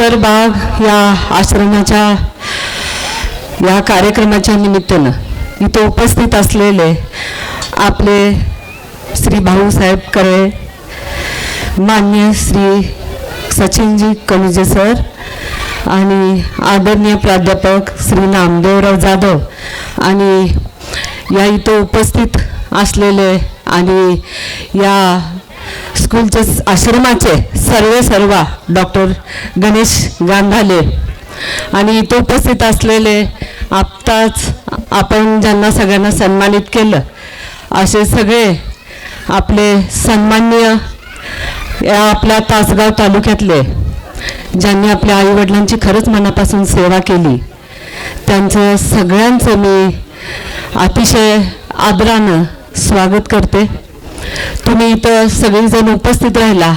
ईश्वर बाग या आश्रमाच्या या कार्यक्रमाच्या निमित्तानं इथे उपस्थित असलेले आपले श्री भाऊसाहेब करे मान्य श्री सचिनजी कनुजे सर आणि आदरणीय प्राध्यापक श्री नामदेवराव जाधव आणि या इथं उपस्थित असलेले आणि या स्कूलचे आश्रमाचे सर्वे सर्व डॉक्टर गणेश गांधाले. आणि इथं उपस्थित असलेले आत्ताच आपण ज्यांना सगळ्यांना सन्मानित केलं असे सगळे आपले सन्मान्य या आपल्या तासगाव तालुक्यातले ज्यांनी आपल्या आईवडिलांची खरंच मनापासून सेवा केली त्यांचं सगळ्यांचं मी अतिशय आदरानं स्वागत करते. तुम्ही इथं सगळेजण उपस्थित राहिला.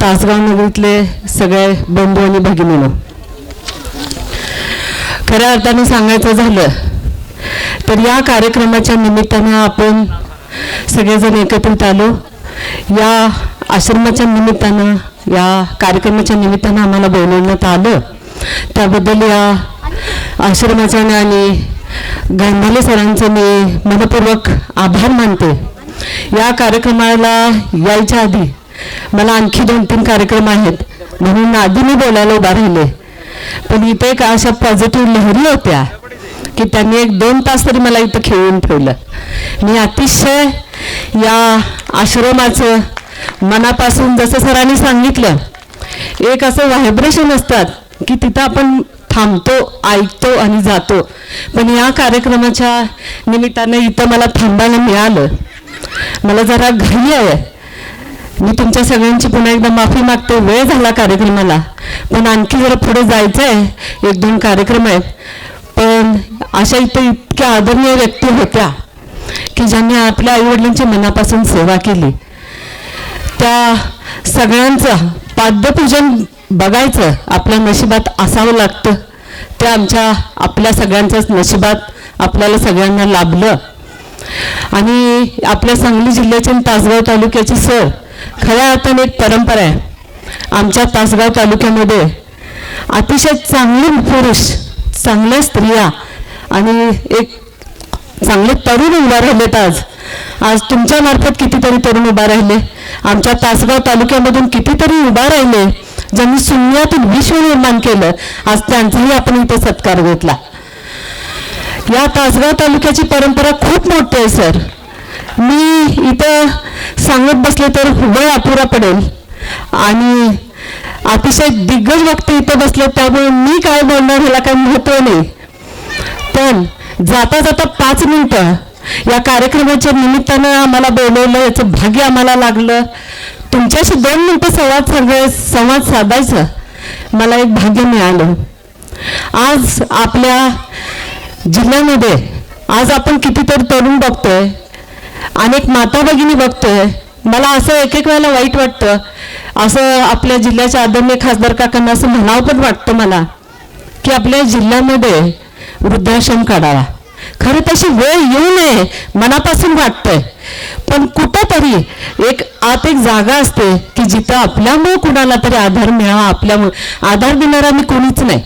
तासगाव नगरीतले सगळे बंधू आणि भगिनी खऱ्या अर्थाने सांगायचं झालं तर या कार्यक्रमाच्या निमित्तानं आपण सगळेजण एकत्रित आलो. या आश्रमाच्या निमित्तानं या कार्यक्रमाच्या निमित्तानं आम्हाला बोलवण्यात आलं. त्याबद्दल या आश्रमाच्या आणि गांधाले सरांचं मी मनपूर्वक आभार मानते. या कार्यक्रमाला यायच्या आधी मला आणखी दोन तीन कार्यक्रम आहेत. म्हणून आधी मी बोलायला उभा राहिले. पण इथे एक अशा पॉझिटिव्ह लहरी होत्या की त्यांनी एक दोन तास तरी मला इथं खेळून ठेवलं. मी अतिशय या आश्रमाचं मनापासून जसं सरांनी सांगितलं एक असं व्हायब्रेशन असतात की तिथं आपण थांबतो ऐकतो आणि जातो. पण या कार्यक्रमाच्या निमित्तानं इथं मला थांबायला मिळालं. मला जरा घाई आहे मी तुमच्या सगळ्यांची पुन्हा एकदा माफी मागते. वेळ झाला कार्यक्रमाला. पण आणखी जरा पुढे जायचं आहे एक दोन कार्यक्रम आहेत. पण अशा इथे इतक्या आदरणीय व्यक्ती होत्या की ज्यांनी आपल्या आईवडिलांची मनापासून सेवा केली. त्या सगळ्यांचं पाद्यपूजन बघायचं आपल्या नशिबात असावं लागतं. ते आमच्या आपल्या सगळ्यांच्याच नशिबात आपल्याला सगळ्यांना लाभलं. आणि आपल्या सांगली जिल्ह्याचे आणि तासगाव तालुक्याची सर खऱ्या अर्थाने एक परंपरा आहे. आमच्या तासगाव तालुक्यामध्ये अतिशय चांगले पुरुष चांगल्या स्त्रिया आणि एक चांगले तरुण उभा राहिलेत आज. आज तुमच्या मार्फत कितीतरी तरुण उभा राहिले. आमच्या तासगाव तालुक्यामधून कितीतरी उभा राहिले ज्यांनी शून्यातून विश्व निर्माण केलं. आज त्यांचाही आपण इथे सत्कार घेतला. या तासगाव तालुक्याची परंपरा खूप मोठी आहे सर. मी इथं सांगत बसले तर वय अपुरा पडेल. आणि अतिशय दिग्गज व्यक्ती इथं बसले त्यामुळे मी काय बोलणार ह्याला काही महत्त्व नाही. पण जाता जाता पाच मिनटं या कार्यक्रमाच्या निमित्तानं आम्हाला बोलवलं याचं भाग्य आम्हाला लागलं. तुमच्याशी दोन मिनिटं संवाद सांगाय संवाद साधायचं. मला एक भाग्य मिळालं. आज आपल्या जिल्ह्यामध्ये आज आपण कितीतरी तरुण बघतोय अनेक माता भगिनी बघतोय. मला असं एक एक वेळेला वाईट वाटतं. असं आपल्या जिल्ह्याच्या आदरणीय खासदार काकांना असं म्हणावं पण वाटतं मला की आपल्या जिल्ह्यामध्ये वृद्धाश्रम काढावा. खरं तशी वेळ येऊ नये मनापासून वाटतंय. पण कुठंतरी एक आत एक जागा असते की जिथं आपल्यामुळे कुणाला तरी आधार मिळावा आपल्यामुळे आधार देणारा मी कोणीच नाही.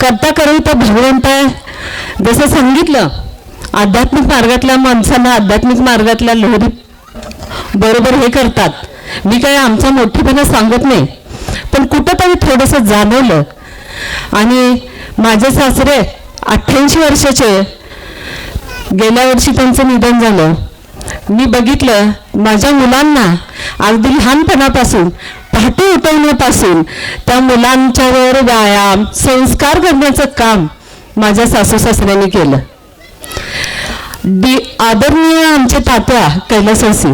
करता करू तर भगवंत आहे जसं सांगितलं आध्यात्मिक मार्गातल्या माणसांना आध्यात्मिक मार्गातल्या लहरी बरोबर हे करतात. मी काय आमचा मोठेपणा सांगत नाही पण कुठंतरी थोडंसं जाणवलं. आणि माझे सासरे अठ्ठ्याऐंशी वर्षाचे गेल्या वर्षी त्यांचं निधन झालं. मी बघितलं माझ्या मुलांना अगदी लहानपणापासून पहाटे उठवण्यापासून त्या मुलांच्यावर व्यायाम संस्कार करण्याचं काम माझ्या सासू सासऱ्यांनी केलं. डी आदरणीय आमचे तात्या कैलासासी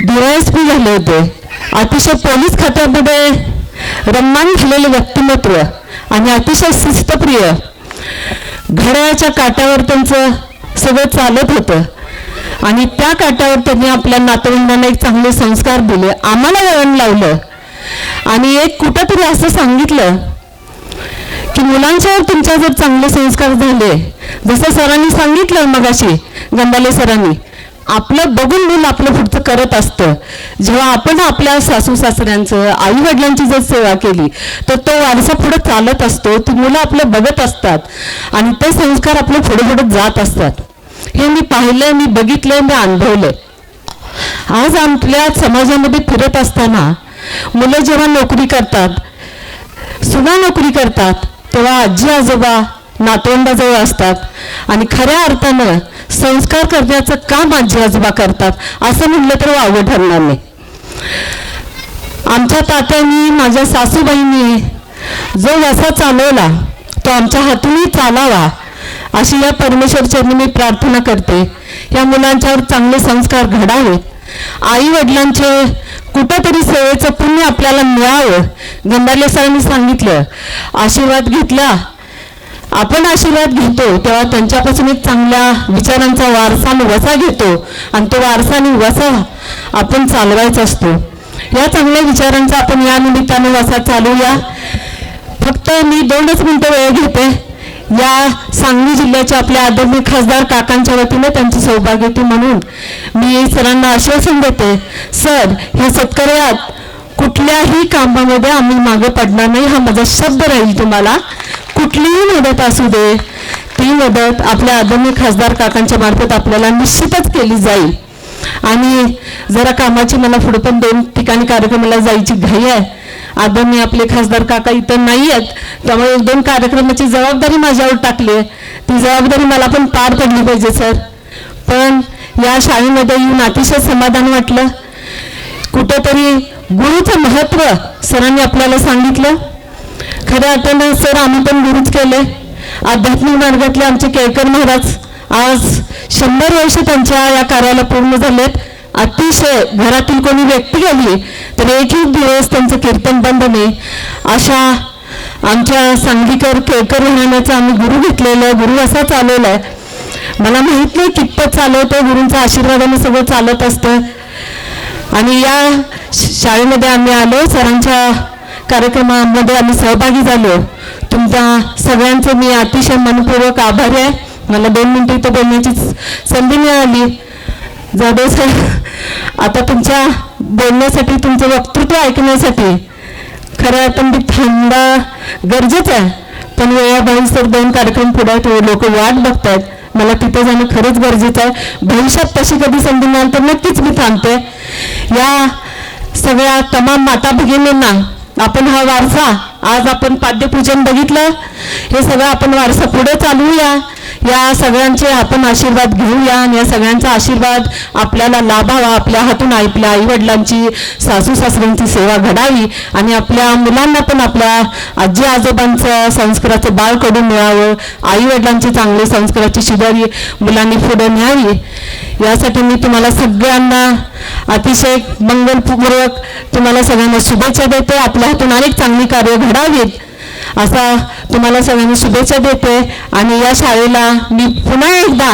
डीवायएसपी झाले होते. अतिशय पोलीस खात्यामध्ये रम्मान झालेले व्यक्तिमत्व आणि अतिशय शिस्तप्रिय घड्याच्या काट्यावर त्यांचं सगळं चालत होतं. आणि त्या काट्यावर त्यांनी आपल्या नातवंडांना एक चांगले संस्कार दिले. आम्हाला वळण लावलं. आणि एक कुठंतरी असं सांगितलं की मुलांच्यावर तुमच्या जर चांगले संस्कार झाले जसं सरांनी सांगितलं मगाशी गंबाले सरांनी आपलं बघून मूल आपलं पुढचं करत असतं. जेव्हा आपण आपल्या सासू सासऱ्यांचं आई वडिलांची जर सेवा केली तर तो वारसा पुढे चालत असतो ती मुलं आपलं बघत असतात आणि ते संस्कार आपले पुढे पुढे जात असतात. हे मी पाहिलं मी बघितलं मी अनुभवलं आज आपल्या समाजामध्ये फिरत असताना मुलं जेव्हा नोकरी करतात सुना नोकरी करतात तेव्हा आजी आजोबा नातवंडाजवळ असतात आणि खऱ्या अर्थानं संस्कार करण्याचं काम आजी आजोबा करतात असं म्हटलं तर वावं ठरणार नाही. आमच्या तात्यांनी माझ्या सासूबाईंनी जो वसा चालवला तो आमच्या हातूनही चालावा अशी या परमेश्वरचरणी मी प्रार्थना करते. या मुलांच्यावर चांगले संस्कार घडावेत. आई वडिलांचे कुठंतरी सेवेचं पुण्य आपल्याला मिळावं. गंधारले सरांनी सांगितलं आशीर्वाद घेतला. आपण आशीर्वाद घेतो तेव्हा त्यांच्यापासून एक चांगल्या विचारांचा वारसा वसा घेतो. आणि तो वारसा आणि वसा आपण चालवायचा असतो. या चांगल्या विचारांचा आपण या निमित्ताने वसा चालूया. फक्त मी दोनच मिनटं वेळ घेते. या सांगली जिल्ह्याच्या आपल्या आदरणीय खासदार काकांच्या वतीने त्यांची सौभाग्यवती म्हणून मी सरांना आश्वासन देते सर ह्या शेतकऱ्यात कुठल्याही कामामध्ये आम्ही मागे पडणार नाही हा माझा शब्द राहील तुम्हाला. कुठलीही मदत असू दे. ती मदत आपल्या आदरणीय खासदार काकांच्या मार्फत आपल्याला निश्चितच केली जाईल. आणि जरा कामाची मला पुढे पण दोन ठिकाणी कार्यक्रमाला जायची घाई आहे. आदरणीय आपले खासदार काका इथं नाही आहेत त्यामुळे एक दोन कार्यक्रमाची जबाबदारी माझ्यावर टाकली आहे. ती जबाबदारी मला पण पार पडली पाहिजे सर. पण या शाळेमध्ये येऊन अतिशय समाधान वाटलं. कुठंतरी गुरुचं महत्त्व सरांनी आपल्याला सांगितलं. खऱ्या अर्थानं सर आम्ही पण गुरुच केले. आध्यात्मिक मार्गातले आमचे केळकर महाराज आज शंभर वर्ष त्यांच्या या कार्याला पूर्ण झालेत. अतिशय घरातील कोणी व्यक्ती गेली तर एक एक दिवस त्यांचं कीर्तन बंद नाही. अशा आमच्या सांगलीकर केळकर राहण्याचं आम्ही गुरु घेतलेलं गुरु असा चालवलाय. मला माहीत नाही कितपत चालवतं गुरूंचा आशीर्वादाने सगळं चालत असतं. आणि या शाळेमध्ये आम्ही आलो सरांच्या कार्यक्रमामध्ये आम्ही सहभागी झालो. तुमच्या सगळ्यांचे मी अतिशय मनपूर्वक आभारी आहे. मला दोन मिनटं इथं बोलण्याची संधी मिळाली. जाधव साहेब आता तुमच्या बोलण्यासाठी तुमचं वक्तृत्व ऐकण्यासाठी खरं आपण ती थांबा गरजेचं आहे. पण वेळाबाई सर दोन कार्यक्रम पुढे आहेत लोक वाट बघतात मला तिथे जाणं खरंच गरजेचं आहे. भविष्यात तशी कधी संधी मिळाल तर नक्कीच मी थांबते. या सगळ्या तमाम माता भगिनींना आपण हा वारसा आज आपण पाद्यपूजन बघितलं. हे सगळं आपण वारसा पुढे चालवूया. या सगळ्यांचे आपण आशीर्वाद घेऊया आणि या सगळ्यांचा आशीर्वाद आपल्याला लाभावा आपल्या हातून आपल्या आईवडिलांची सासू सासऱ्यांची सेवा घडावी आणि आपल्या मुलांना पण आपल्या आजी आजोबांचं संस्काराचं बाळकडून मिळावं आईवडिलांची चांगली संस्काराची शिदारी मुलांनी पुढे न्यावी. यासाठी मी तुम्हाला सगळ्यांना अतिशय मंगलपूर्वक तुम्हाला सगळ्यांना शुभेच्छा देते. आपल्या हातून अनेक चांगली कार्य घडावीत. असा तुम्हाला सगळ्यांना शुभेच्छा देते आणि या शाळेला मी पुन्हा एकदा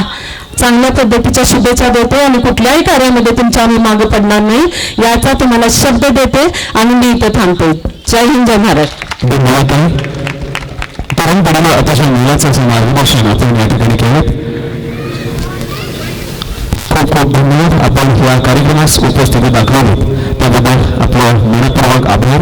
चांगल्या पद्धतीच्या शुभेच्छा देते आणि कुठल्याही कार्यामध्ये तुमच्या आम्ही मागे पडणार नाही याचा तुम्हाला शब्द देते आणि मी इथे थांबते. जय हिंद जय महाराष्ट्र परंपरेला अतिशय मुलाचं असं मार्गदर्शन आपण या ठिकाणी केलं खूप खूप धन्यवाद. आपण या कार्यक्रमास उपस्थिती दाखवली त्याबद्दल आपलं मनपूर्वक आभार.